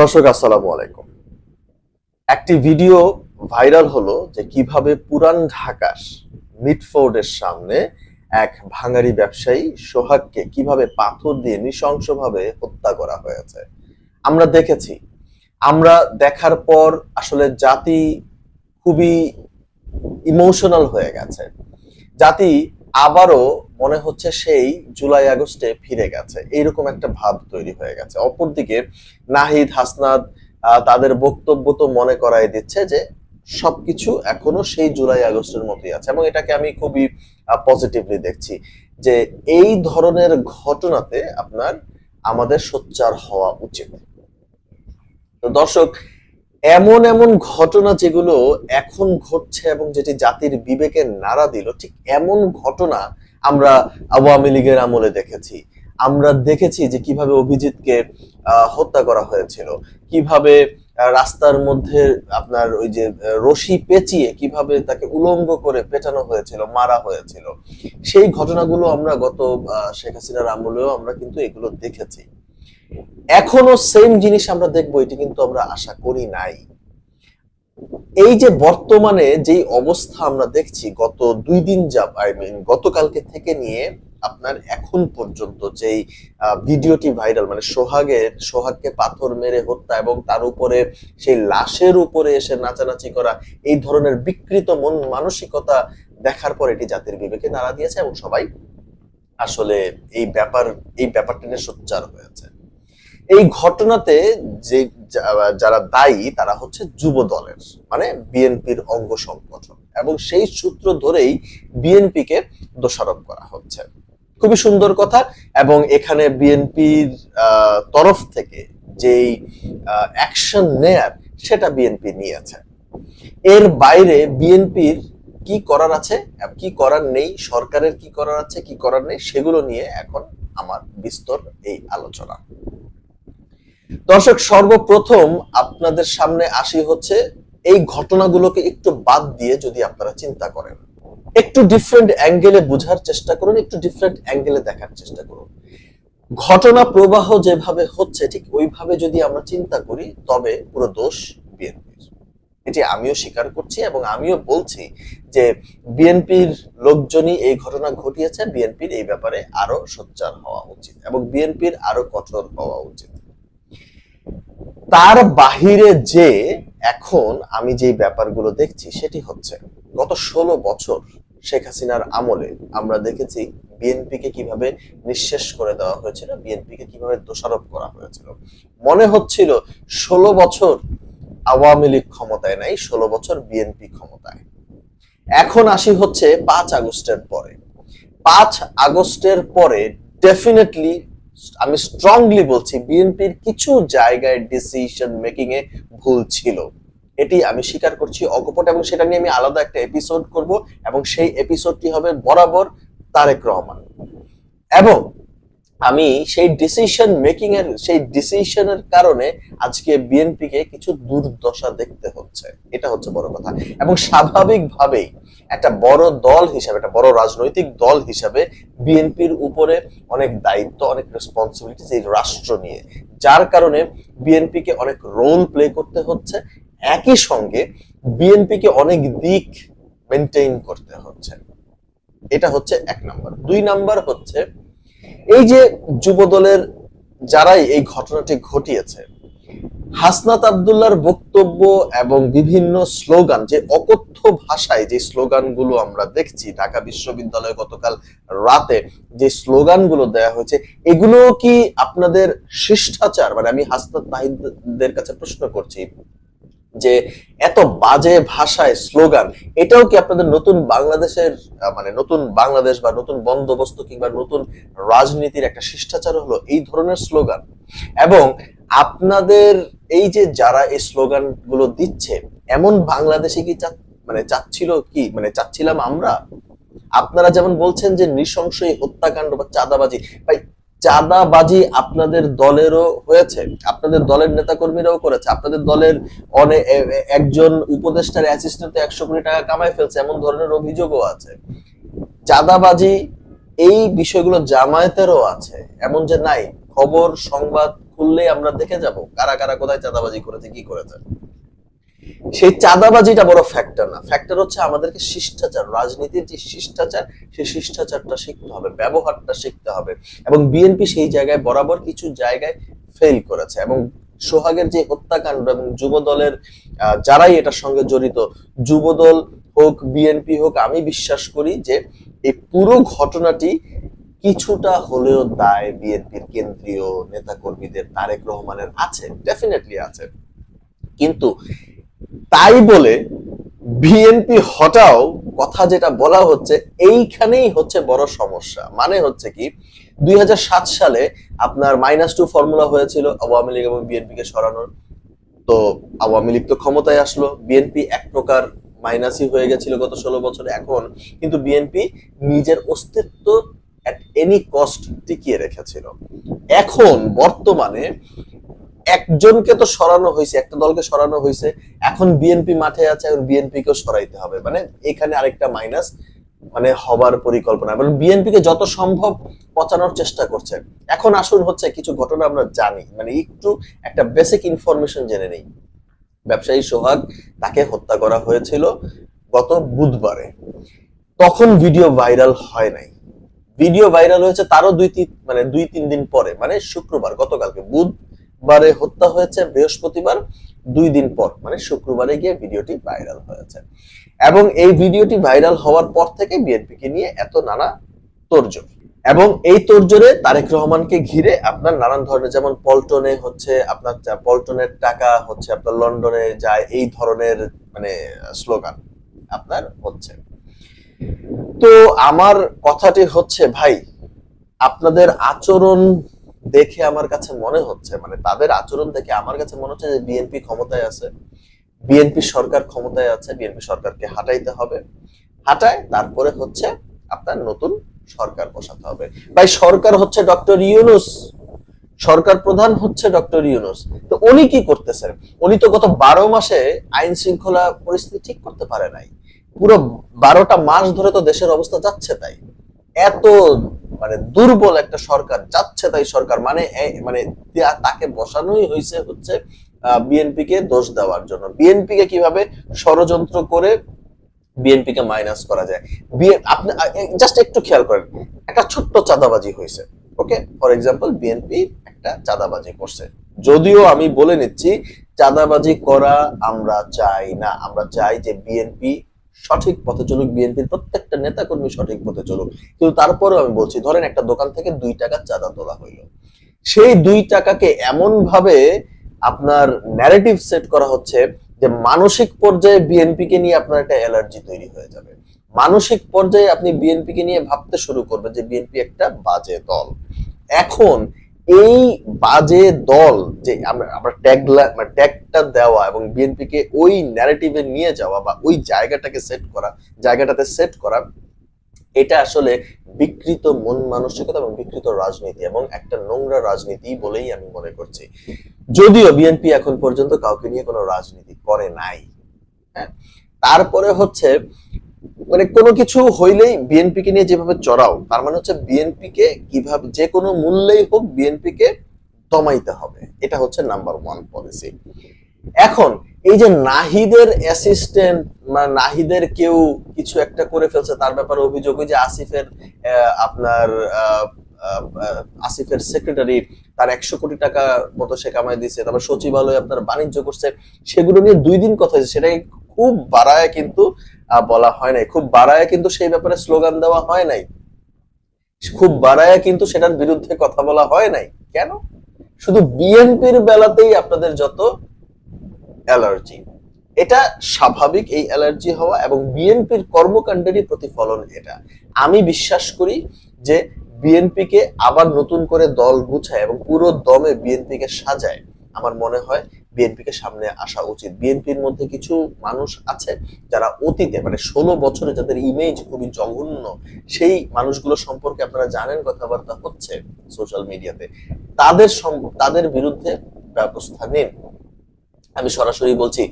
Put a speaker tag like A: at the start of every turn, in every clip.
A: দর্শক, আসসালামু আলাইকুম। একটি ভিডিও ভাইরাল হলো যে কীভাবে পুরান ঢাকার মিটফোর্ডের সামনে এক ভাঙারি ব্যবসায়ী সোহাগকে কীভাবে পাথর দিয়ে নৃশংসভাবে হত্যা করা হয়েছে। আমরা দেখেছি। আমরা দেখার পর আসলে জাতি খুবই ইমোশনাল হয়ে গেছে। জাতি আবারও মনে হচ্ছে সেই জুলাই আগস্টে ফিরে গেছে। এইরকম একটা ভাব তৈরি হয়ে গেছে। অপরদিকে নাহিদ হাসনাদ তাদের বক্তব্য তো মনে করাই দিচ্ছে যে সবকিছু এখনও সেই জুলাই আগস্টের মতোই আছে এবং এটাকে আমি খুবই পজিটিভলি দেখছি যে এই ধরনের ঘটনাতে আপনার আমাদের সোচ্চার হওয়া উচিত। তো দর্শক এমন এমন ঘটনা যেগুলো এখন ঘটছে এবং যেটি জাতির বিবেকে নাড়া দিল, ঠিক এমন ঘটনা আমরা আওয়ামী লীগের আমলে দেখেছি। আমরা দেখেছি যে কীভাবে অভিজিৎকে হত্যা করা হয়েছিল, কীভাবে রাস্তার মধ্যে আপনার ওই যে রশি পেঁচিয়ে কীভাবে তাকে উলঙ্গ করে পেটানো হয়েছিল, মারা হয়েছিল। সেই ঘটনাগুলো আমরা গত শেখ হাসিনার আমলেও আমরা কিন্তু এগুলো দেখেছি। এখনও সেম জিনিস আমরা দেখব, এটি কিন্তু আমরা আশা করি নাই। এই যে বর্তমানে যেই অবস্থা আমরা দেখছি, গত দুই দিন যাব আই মিন গতকালকে থেকে নিয়ে আপনার এখন পর্যন্ত যেই ভিডিওটি ভাইরাল মানে সোহাগের, সোহাগকে পাথর মেরে হত্যা এবং তার উপরে সেই লাশের উপরে এসে নাচানাচি করা, এই ধরনের বিকৃত মন মানসিকতা দেখার পর এটি জাতির বিবেকে নাড়া দিয়েছে এবং সবাই আসলে এই ব্যাপার, এই ব্যাপারটা নিয়ে সোচ্চার হয়েছে। এই ঘটনাতে যে যারা দায়ী, তারা হচ্ছে যুব দলের মানে বিএনপির অঙ্গ সংগঠন। এবং সেই সূত্র ধরেই বিএনপিকে দোষারোপ করা হচ্ছে। খুবই সুন্দর কথা, এবং এখানে বিএনপির তরফ থেকে যেই অ্যাকশন নেয়ার, সেটা বিএনপি নিয়েছে। এর বাইরে বিএনপির কি করার আছে কি করার নেই, সরকারের কি করার আছে, কি করার নেই, সেগুলো নিয়ে এখন আমার বিস্তর এই আলোচনা। দর্শক, সর্বপ্রথম আপনাদের সামনে আসি হচ্ছে এই ঘটনাগুলোকে একটু বাদ দিয়ে যদি আপনারা চিন্তা করেন। একটু ডিফারেন্ট অ্যাঙ্গেলে বোঝার চেষ্টা করুন, একটু ডিফারেন্ট অ্যাঙ্গেলে দেখার চেষ্টা করুন। ঘটনা প্রবাহ যেভাবে হচ্ছে, ঠিক ওইভাবে যদি আমরা চিন্তা করি, তবে পুরো দোষ বিএনপির। এটি আমিও স্বীকার করছি এবং আমিও বলছি যে বিএনপির লোকজনই এই ঘটনা ঘটিয়েছে, বিএনপির এই ব্যাপারে আরও সোচ্চার হওয়া উচিত এবং বিএনপির আরও কঠোর হওয়া উচিত। তার বাহিরে যে এখন আমি যে ব্যাপারগুলো দেখছি সেটি হচ্ছে, গত ষোলো বছর শেখ হাসিনার আমলে আমরা দেখেছি বিএনপিকে কীভাবে নিঃশেষ করে দেওয়া হয়েছিল, বিএনপিকে কীভাবে দোষারোপ করা হয়েছিল। মনে হচ্ছিল ষোলো বছর আওয়ামী লীগ ক্ষমতায় নাই, ষোলো বছর বিএনপি ক্ষমতায়। এখন আসি হচ্ছে পাঁচ আগস্টের পরে। পাঁচ আগস্টের পরে ডেফিনেটলি আমি স্ট্রংলি বলছি বিএনপির কিছু জায়গায় ডিসিশন মেকিং এ ভুল ছিল। এটি আমি স্বীকার করছি, অকপট, এবং সেটা নিয়ে আমি আলাদা একটা এপিসোড করব, এবং সেই এপিসোডটি হবে বরাবর তারেক রহমান। এবং আমি সেই ডিসিশন মেকিং এর, সেই ডিসিশনের কারণে আজকে বিএনপি কে কিছু দুর্দশা দেখতে হচ্ছে। এটা হচ্ছে বড় কথা। এবং স্বাভাবিকভাবেই একটা বড় দল হিসাবে, একটা বড় রাজনৈতিক দল হিসাবে বিএনপির উপরে অনেক দায়িত্ব, অনেক রেসপন্সিবিলিটিস এই রাষ্ট্র নিয়ে। যার কারণে বিএনপি কে অনেক রোল প্লে করতে হচ্ছে। একই সঙ্গে বিএনপি কে অনেক দিক মেনটেইন করতে হচ্ছে। এটা হচ্ছে এক নাম্বার। দুই নাম্বার হচ্ছে এই যে যুব দলের যারাই এই ঘটনাটি ঘটিয়েছে, হাসনাত আবদুল্লার বক্তব্য এবং বিভিন্ন স্লোগান, যে অকথ্য ভাষায় যে স্লোগানগুলো আমরা দেখছি, ঢাকা বিশ্ববিদ্যালয়ে গতকাল রাতে যে স্লোগানগুলো দেয়া হয়েছে এগুলো কি আপনাদের শিষ্টাচার? মানে আমি হাসনাত নাহিদদের কাছে প্রশ্ন করছি যে এত বাজে ভাষায় স্লোগান, এটাও কি আপনাদের নতুন বাংলাদেশের মানে নতুন বাংলাদেশ বা নতুন বন্দোবস্ত কিংবা নতুন রাজনীতির একটা শিষ্টাচার হলো এই ধরনের স্লোগান? এবং আপনাদের এই যে যারা এই স্লোগানগুলো দিচ্ছে, এমন বাংলাদেশে কি মানে চাচ্ছিল কি? মানে চাচ্ছিলাম আমরা? আপনারা যেমন বলছেন যে নৃশংস এই হত্যাকাণ্ড বা চাঁদাবাজি, ভাই চাঁদাবাজি আপনাদের দলেরও হয়েছে, আপনাদের দলের নেতাকর্মীরাও করেছে, আপনাদের দলের অনেক একজন উপদেষ্টার অ্যাসিস্ট্যান্ট একশো কোটি টাকা কামাই ফেলছে, এমন ধরনের অভিযোগও আছে। চাঁদাবাজি এই বিষয়গুলো জামায়াতেরও আছে, এমন যে নাই, খবর, সংবাদ খুললেই আমরা দেখে যাব কারা কারা কোথায় চাঁদাবাজি করেছে, কি করেছে। সেই চাঁদাবাজিটা বড় ফ্যাক্টর না। ফ্যাক্টর হচ্ছে আমাদেরকে শিষ্টাচার রাজনীতির যে শিষ্টাচার সেই শিষ্টাচারটা শিখতে হবে ব্যবহারটা শিখতে হবে। এবং বিএনপি সেই জায়গায় বরাবর কিছু জায়গায় ফেল করেছে। এবং সোহাগের যে হত্যাকাণ্ড এবং যুব দলের আহ, যারাই এটার সঙ্গে জড়িত যুবদল হোক বিএনপি হোক আমি বিশ্বাস করি যে এই পুরো ঘটনাটি কিছুটা হলেও দায় বিএনপির কেন্দ্রীয় নেতাকর্মীদের তারেক রহমানের আছে ডেফিনেটলি আছে। কিন্তু তাই বলে বিএনপি হটাও কথা যেটা বলা হচ্ছে, এইখানেই হচ্ছে বড় সমস্যা। মানে হচ্ছে কি, দুই হাজার সাত সালে আপনার মাইনাস টু ফর্মুলা হয়েছিল আওয়ামী লীগ এবং বিএনপি কে সরানোর। তো আওয়ামী লীগ তো ক্ষমতায় আসলো, বিএনপি এক প্রকার মাইনাসই হয়ে গেছিল গত ষোলো বছর, এখন কিন্তু বিএনপি নিজের অস্তিত্ব অ্যাট এনি কস্ট টিকিয়ে রেখেছিল। এখন বর্তমানে একজনকে তো সরানো হয়েছে, একটা দলকে সরানো হয়েছে। এখন বিএনপি মাঠে আছে, এখন বিএনপি কেও সরাইতে হবে। মানে এখানে আরেকটা মাইনাস মানে হবার পরিকল্পনা। এবং বিএনপি কে যত সম্ভব পচানোর চেষ্টা করছে। এখন আসুন হচ্ছে, কিছু ঘটনা আমরা জানি। মানে একটু একটা বেসিক ইনফরমেশন জেনে নেই। ব্যবসায়ী সোহাগ তাকে হত্যা করা হয়েছিল গত বুধবারে। তখন ভিডিও ভাইরাল হয় নাই। ভিডিও ভাইরাল হয়েছে তারও দুই তিন মানে দুই তিন দিন পরে। মানে শুক্রবার, গতকালকে বুধবারে হত্যা হয়েছে, বৃহস্পতিবার দুই দিন পর মানে শুক্রবারে গিয়ে ভিডিওটি ভাইরাল হয়েছে। এবং এই ভিডিওটি ভাইরাল হওয়ার পর থেকে বিএনপিকে নিয়ে এত নানা তোড়জোড়। এবং এই তোড়জোড়ে তারেক রহমানকে ঘিরে আপনার নানান ধরনের, যেমন পল্টনে হচ্ছে আপনার পল্টনের টাকা হচ্ছে আপনার লন্ডনে যায় এই ধরনের মানে স্লোগান আপনার হচ্ছে। তো আমার কথাটি হচ্ছে, ভাই, আপনাদের আচরণ দেখে আমার কাছে মনে হচ্ছে মানে তাদের আচরণ দেখে আমার কাছে মনে হচ্ছে যে বিএনপি ক্ষমতায় আছে। বিএনপি সরকার ক্ষমতায় আছে বিএনপি সরকারকে হাঁটাইতে হবে। হাঁটায়, তারপরে হচ্ছে আপনার নতুন সরকার বসাতে হবে। ভাই, সরকার হচ্ছে ডক্টর ইউনুস। সরকার প্রধান হচ্ছে ডক্টর ইউনুস। তো উনি কি করতেছেন? উনি তো গত বারো মাসে আইন শৃঙ্খলা পরিস্থিতি ঠিক করতে পারে নাই। পুরো বারোটা মাস ধরে তো দেশের অবস্থা যাচ্ছে তাই। এত মানে দুর্বল একটা সরকার যাচ্ছে তাই সরকার। মানে মানে তাকে বসানোই হয়েছে হচ্ছে বিএনপি কে দোষ দেওয়ার জন্য। বিএনপি কে কীভাবে ষড়যন্ত্র করে বিএনপি কে মাইনাস করা যায়? আপনি জাস্ট একটু খেয়াল করেন, একটা ছোট্ট চাঁদাবাজি হয়েছে ওকে? ফর এক্সাম্পল বিএনপি একটা চাঁদাবাজি করছে। যদিও আমি বলে নিচ্ছি, চাঁদাবাজি করা আমরা চাই না। আমরা চাই যে বিএনপি সঠিক পথে চলুক, বিএনপির প্রত্যেকটা নেতাকর্মী সঠিক পথে চলুক। কিন্তু তারপরেও আমি বলছি, ধরেন একটা দোকান থেকে দুই টাকা চাঁদা তোলা হইল। সেই দুই টাকাকে এমন ভাবে আপনার ন্যারেটিভ সেট করা হচ্ছে যে মানসিক পর্যায়ে বিএনপি কে নিয়ে আপনার একটা অ্যালার্জি তৈরি হয়ে যাবে। মানসিক পর্যায়ে আপনি বিএনপি কে নিয়ে ভাবতে শুরু করবেন যে বিএনপি একটা বাজে দল। এখন এই বাজে দল যে আমরা ট্যাগ ট্যাগটা দেওয়া এবং বিএনপি কে ওই ন্যারেটিভে নিয়ে যাওয়া বা ওই জায়গাটাকে সেট করা, জায়গাটাতে সেট করা, এটা আসলে বিকৃত মন মানসিকতা এবং বিকৃত রাজনীতি এবং একটা নোংরা রাজনীতি বলেই আমি মনে করছি। যদিও বিএনপি এখন পর্যন্ত কাউকে নিয়ে কোনো রাজনীতি করে নাই। হ্যাঁ? তারপরে হচ্ছে মানে কোনো কিছু হইলেই বিএনপি কে নিয়ে যেভাবে চড়াও, তার মানে হচ্ছে বিএনপি কে কীভাবে, যে কোনো মূল্যেই হোক বিএনপি কে দমাইতে হবে। এটা হচ্ছে নাম্বার ওয়ান পলিসি এখন, এই যে নাহিদের অ্যাসিস্ট্যান্ট মানে নাহিদের কেউ কিছু একটা করে ফেলছে, তার ব্যাপারে অভিযোগ যে আসিফের আপনার আসিফের সেক্রেটারি তার একশো কোটি টাকা মতো সে কামাই দিচ্ছে তারপর সচিবালয় আপনার বাণিজ্য করছে, সেগুলো নিয়ে দুই দিন কথা হয়েছে। সেটাই খুব বাড়ায় কিন্তু বলা হয় নাই। খুব বাড়ায় কিন্তু সেই ব্যাপারে স্লোগান দেওয়া হয় নাই। খুব বাড়ায় কিন্তু সেটার বিরুদ্ধে কথা বলা হয় নাই। কেন? শুধু বিএনপির বেলাতেই আপনাদের যত অ্যালার্জি, এটা স্বাভাবিক এই অ্যালার্জি হওয়া এবং বিএনপির কর্মকাণ্ডেরই প্রতিফলন এটা। আমি বিশ্বাস করি যে বিএনপি কে আবার নতুন করে দল গুছায় এবং পুরো দমে বিএনপি কে সাজায়। আমার মনে হয় বিএনপি কে সামনে আসা উচিত। বিএনপির মধ্যে কিছু মানুষ আছে যারা অতীতে মানে ষোলো বছরে যাদের ইমেজ খুবই জঘন্য, সেই মানুষগুলো সম্পর্কে আপনারা জানেন কথাবার্তা হচ্ছে সোশ্যাল মিডিয়াতে তাদের তাদের বিরুদ্ধে ব্যবস্থা নিন। আমি সরাসরি বলছি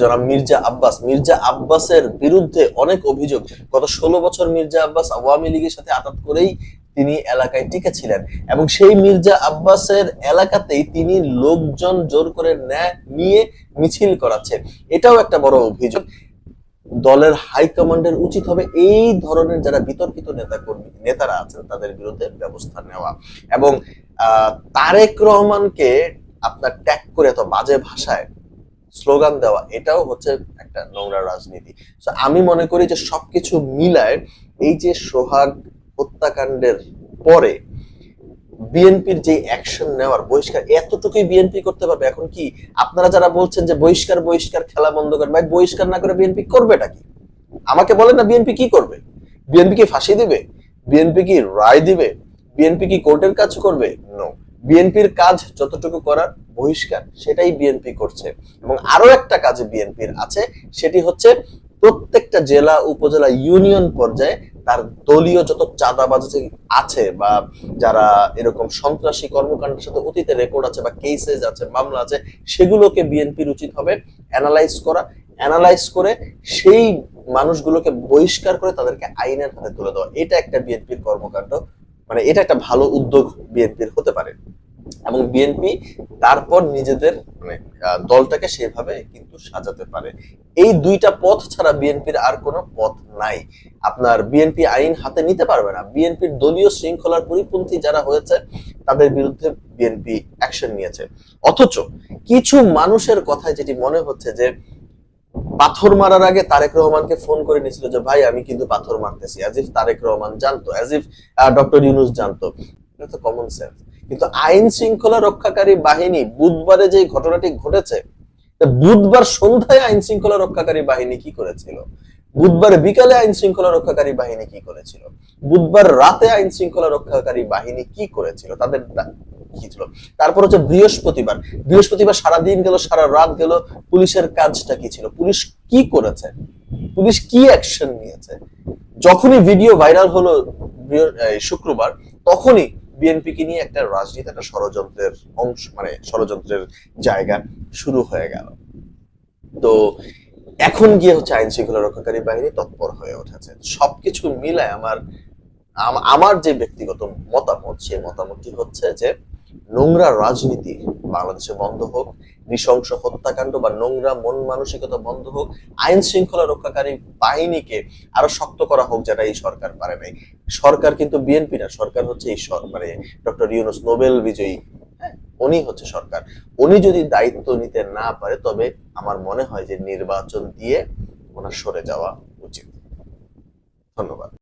A: জনাব মির্জা আব্বাস। মির্জা আব্বাসের বিরুদ্ধে অনেক অভিযোগ। গত ষোলো বছর মির্জা আব্বাস আওয়ামী লীগের সাথে আঘাত করেই তিনি এলাকায় টিকেছিলেন এবং সেই মির্জা আব্বাসের এলাকাতেই তিনি লোকজন জোর করে নেয় মিছিল করাচ্ছে। এটাও একটা বড় অভিযোগ। দলের হাইকমান্ডের উচিত হবে এই ধরনের যারা বিতর্কিত নেতা কর্মী নেতারা আছেন, তাদের বিরুদ্ধে ব্যবস্থা নেওয়া। এবং তারেক রহমানকে আপনার ট্যাগ করে এত বাজে ভাষায় স্লোগান দেওয়া, এটাও হচ্ছে একটা নোংরা রাজনীতি। আমি মনে করি যে সবকিছু মিলায় এই যে সোহাগ হত্যাকাণ্ডের পরে বিএনপির যে অ্যাকশন নেওয়ার বহিষ্কার, এতটুকুই বিএনপি করতে পারবে? এখন কি আপনারা যারা বলছেন যে বহিষ্কার বহিষ্কার, খেলা বন্ধ করে, ভাই, বহিষ্কার না করে বিএনপি করবেটা কি? আমাকে বলেন না বিএনপি কি করবে? বিএনপি কি ফাঁসি দিবে? বিএনপি কি রায় দিবে? বিএনপি কি কোর্টের কাজ করবে? নো বিএনপির কাজ যতটুকু করার বহিষ্কার, সেটাই বিএনপি করছে। এবং আরও একটা কাজ বিএনপির আছে, সেটি হচ্ছে প্রত্যেকটা জেলা, উপজেলা ইউনিয়ন পর্যায়ে তার দলীয় যত চাঁদাবাজ আছে বা যারা এরকম সন্ত্রাসী কর্মকাণ্ডের সাথে অতীতে রেকর্ড আছে বা কেসেস আছে, মামলা আছে, সেগুলোকে বিএনপির উচিত হবে অ্যানালাইজ করা অ্যানালাইজ করে সেই মানুষগুলোকে বহিষ্কার করে তাদেরকে আইনের হাতে তুলে দেওয়া। এটা একটা বিএনপির কর্মকাণ্ড মানে এটা একটা ভালো উদ্যোগ বিএনপির হতে পারে। এবং বিএনপি তারপর নিজেদের মানে দলটাকে সেভাবে কিন্তু সাজাতে পারে। এই দুইটা পথ ছাড়া বিএনপির আর কোনো পথ নাই। আপনার বিএনপি আইন হাতে নিতে পারবে না। বিএনপির দলীয় শৃঙ্খলার পরিপন্থী যারা হয়েছে, তাদের বিরুদ্ধে বিএনপি অ্যাকশন নিয়েছে। অথচ কিছু মানুষের কথায় যেটি মনে হচ্ছে যে, পাথর মারার আগে তারেক রহমানকে ফোন করে নিয়েছিল যে, ভাই, আমি কিন্তু পাথর মারতেছি। অ্যাজ ইফ তারেক রহমান জানতো অ্যাজ ইফ ডক্টর ইউনুস জানতো। এটা তো কমন সেন্স কিন্তু আইন শৃঙ্খলা রক্ষাকারী বাহিনী বুধবারে যে ঘটনাটি ঘটেছে বুধবার সন্ধ্যায় আইন শৃঙ্খলা রক্ষাকারী বাহিনী কি করেছিল? বুধবার বিকালে আইন শৃঙ্খলা রক্ষাকারী বাহিনী কি করেছিল? বুধবার রাতে আইন শৃঙ্খলা রক্ষাকারী বাহিনী কি করেছিল? তাদের কি ছিল? তারপর হচ্ছে বৃহস্পতিবার। বৃহস্পতিবার সারা দিন গেল, সারা রাত গেল, পুলিশের কাজটা কি ছিল? পুলিশ কি করেছে? পুলিশ কি অ্যাকশন নিয়েছে? যখনই ভিডিও ভাইরাল হলো শুক্রবার, তখনই বিএনপিকে নিয়ে একটা রাজনীতি, একটা ষড়যন্ত্রের অংশ মানে ষড়যন্ত্রের জায়গা শুরু হয়ে গেল। তো এখন গিয়ে হচ্ছে আইন শৃঙ্খলা রক্ষাকারী বাহিনী তৎপর হয়ে উঠেছে। সবকিছু মিলায় আমার আমার যে ব্যক্তিগত মতামত, সেই মতামতটি হচ্ছে যে নোংরা রাজনীতি বাংলাদেশে বন্ধ হোক, নৃশংস হত্যাকাণ্ড বা নোংরা মন মানসিকতা বন্ধ হোক, আইন শৃঙ্খলা রক্ষাকারী বাহিনীকে আরও শক্ত করা হোক যেটা এই সরকার পারে নাই। সরকার কিন্তু বিএনপি না, সরকার হচ্ছে এই মানে ডক্টর ইউনুস নোবেল বিজয়ী। হ্যাঁ উনি হচ্ছে সরকার। উনি যদি দায়িত্ব নিতে না পারে, তবে আমার মনে হয় যে নির্বাচন দিয়ে ওনার সরে যাওয়া উচিত। ধন্যবাদ।